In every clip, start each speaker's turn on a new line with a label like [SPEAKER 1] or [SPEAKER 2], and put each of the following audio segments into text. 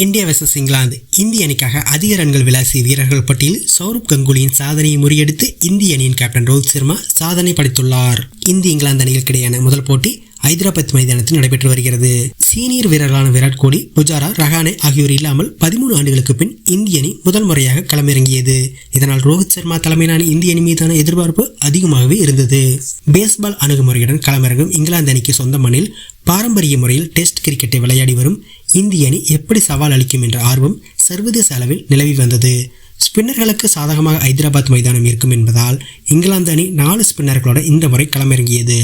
[SPEAKER 1] India versus England. இந்திய அணிக்காக அதிக ரன்கள் விளாசிய வீரர்கள் பட்டியலில் சௌரப் கங்குலியின் சாதனையை முறியடித்து இந்திய அணியின் கேப்டன் ரோஹித் சர்மா சாதனை படைத்துள்ளார். இந்திய இங்கிலாந்து அணிகளுக்கு இடையான முதல் போட்டி ஹைதராபாத் மைதானத்தில் நடைபெற்று வருகிறது. சீனியர் வீரர்களான விராட் கோலி புஜாரா ரஹானே ஆகியோர் இல்லாமல் பதிமூணு ஆண்டுகளுக்கு பின் இந்திய அணி முதல் முறையாக களமிறங்கியது. இதனால் ரோஹித் சர்மா தலைமையிலான இந்திய அணி மீதான எதிர்பார்ப்பு அதிகமாகவே இருந்தது. பேஸ்பால் அணுகுமுறையுடன் களமிறங்கும் இங்கிலாந்து அணிக்கு சொந்த மண்ணில் பாரம்பரிய முறையில் டெஸ்ட் கிரிக்கெட்டை விளையாடி வரும் இந்திய அணி எப்படி சவால் அளிக்கும் என்ற ஆர்வம் சர்வதேச அளவில் நிலவி வந்தது. ஸ்பின்னர்களுக்கு சாதகமாக ஹைதராபாத் மைதானம் இருக்கும் என்பதால் இங்கிலாந்து அணி நாலு ஸ்பின்னர்களோட இந்த முறை களமிறங்கியது.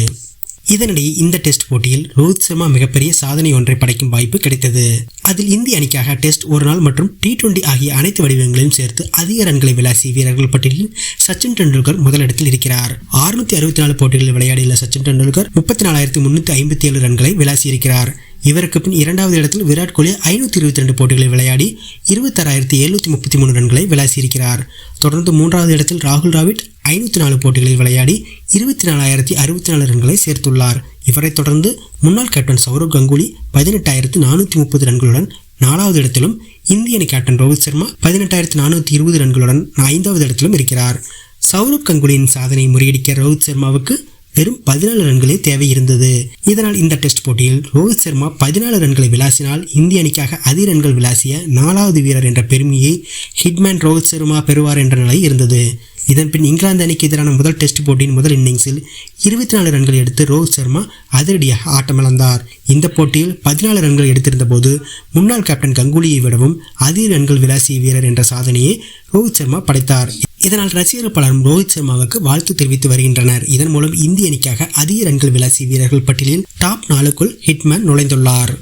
[SPEAKER 1] இதனிடையே இந்த டெஸ்ட் போட்டியில் ரோஹித் சர்மா மிகப்பெரிய சாதனை ஒன்றை படைக்கும் வாய்ப்பு கிடைத்தது. அதில் இந்திய அணிக்காக டெஸ்ட் ஒரு நாள் மற்றும் டி டுவெண்டி ஆகிய அனைத்து வடிவங்களையும் சேர்த்து அதிக ரன்களை விளாசிய வீரர்கள் பட்டியலில் சச்சின் டெண்டுல்கர் முதலிடத்தில் இருக்கிறார். அறுநூத்தி அறுபத்தி நாலு போட்டிகளில் விளையாடியுள்ள சச்சின் டெண்டுல்கர் முப்பத்தி நாலாயிரத்தி முன்னூத்தி ஐம்பத்தி ஏழு ரன்களை விளாசியிருக்கிறார் இவருக்கு பின் இரண்டாவது இடத்தில் விராட் கோலி ஐநூற்றி இருபத்தி ரெண்டு போட்டிகளில் விளையாடி இருபத்தாறாயிரத்தி எழுநூற்றி முப்பத்தி மூணு ரன்களை விளாசியிருக்கிறார் தொடர்ந்து மூன்றாவது இடத்தில் ராகுல் டிராவிட் ஐநூற்றி நாலு போட்டிகளில் விளையாடி இருபத்தி நாலாயிரத்தி அறுபத்தி நாலு ரன்களை சேர்த்துள்ளார். இவரைத் தொடர்ந்து முன்னாள் கேப்டன் சௌரவ் கங்குலி பதினெட்டாயிரத்து நானூற்றி முப்பது ரன்களுடன் நாலாவது இடத்திலும் இந்திய அணி கேப்டன் ரோஹித் சர்மா பதினெட்டாயிரத்தி நானூற்றி இருபது ரன்களுடன் ஐந்தாவது இடத்திலும் இருக்கிறார். சௌரவ் கங்குலியின் சாதனையை முறியடிக்க ரோஹித் சர்மாவுக்கு வெறும் பதினாலு ரன்களே தேவை இருந்தது இதனால் இந்த டெஸ்ட் போட்டியில் ரோஹித் சர்மா பதினாலு ரன்களை விளாசினால் இந்திய அணிக்காக அதிக ரன்கள் விளாசிய நாலாவது வீரர் என்ற பெருமையை ஹிட்மேன் ரோஹித் சர்மா பெறுவார் என்ற நிலை இருந்தது. இதன்பின் இங்கிலாந்து அணிக்கு எதிரான முதல் டெஸ்ட் போட்டியின் முதல் இன்னிங்ஸில் இருபத்தி நாலு ரன்கள் எடுத்து ரோஹித் சர்மா அதிரடியாக ஆட்டமிழந்தார். இந்த போட்டியில் பதினாலு ரன்கள் எடுத்திருந்த போது முன்னாள் கேப்டன் கங்குலியை விடவும் அதிக ரன்கள் விளாசிய வீரர் என்ற சாதனையை ரோஹித் சர்மா படைத்தார். இதனால் ரசிகர்கள் பலரும் ரோஹித் சர்மாவுக்கு வாழ்த்து தெரிவித்து வருகின்றனர். இதன் மூலம் இந்திய அணிக்காக அதிக ரன்கள் விளாசிய வீரர்கள் பட்டியலில் டாப் நாலுக்குள் ஹிட்மேன் நுழைந்துள்ளார்.